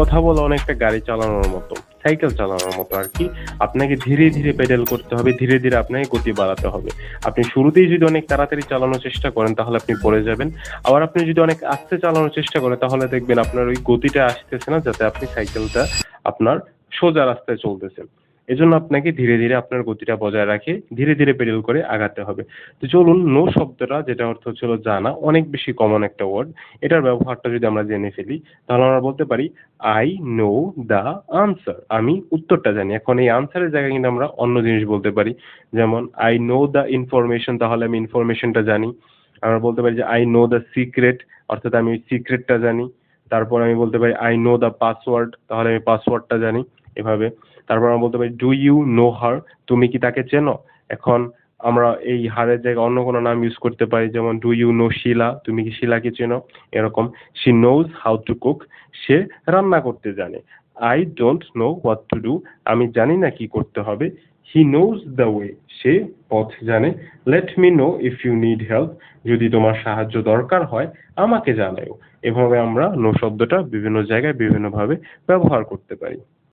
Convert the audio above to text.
কথা বলা অনেকটা গাড়ি চালানোর মতো, সাইকেল চালানোর মতো আর কি। আপনাকে ধীরে ধীরে পেডেল করতে হবে, ধীরে ধীরে আপনাকে গতি বাড়াতে হবে। আপনি শুরুতেই যদি অনেক তাড়াতাড়ি চালানোর চেষ্টা করেন, তাহলে আপনি পড়ে যাবেন। আবার আপনি যদি অনেক আস্তে চালানোর চেষ্টা করেন, তাহলে দেখবেন আপনার ওই গতিটা আসতেছে না, যাতে আপনি সাইকেলটা আপনার সোজা রাস্তায় চলতেছে এজন্য আপনাকে ধীরে ধীরে আপনার গতিটা বজায় রাখে, ধীরে ধীরে পেডেল করে আগাতে হবে। তো চলুন নো শব্দটা, যেটা অর্থ হচ্ছিল জানা, অনেক বেশি কমন একটা ওয়ার্ড এটার ব্যবহারটা যদি আমরা জেনে ফেলি, তাহলে আমরা বলতে পারি আই নো দ্য আনসার আমি উত্তরটা জানি। এখন এই আনসারের জায়গায় কিন্তু আমরা অন্য জিনিস বলতে পারি। যেমন আই নো দ্য ইনফরমেশন তাহলে আমি ইনফরমেশনটা জানি। আমরা বলতে পারি যে আই নো দ্য সিক্রেট অর্থাৎ আমি সিক্রেটটা জানি। তারপর আমি বলতে পারি আই নো দ্য পাসওয়ার্ড তাহলে আমি পাসওয়ার্ডটা জানি। এভাবে। তারপর আমরা বলতে পারি ডু ইউ নো হার তুমি কি তাকে চেনো? এখন আমরা এই হারের জায়গায় অন্য কোনো নাম ইউজ করতে পারি, যেমন ডু ইউ নো শিলা তুমি কি শিলাকে চেনো? এরকম। She knows how to cook সে রান্না করতে জানে। I don't know what to do আমি জানি না কি করতে হবে। হি নোজ দ্য ওয়ে সে পথ জানে। Let me know if you need help যদি তোমার সাহায্য দরকার হয়, আমাকে জানাও এভাবে আমরা নো শব্দটা বিভিন্ন জায়গায় বিভিন্নভাবে ব্যবহার করতে পারি।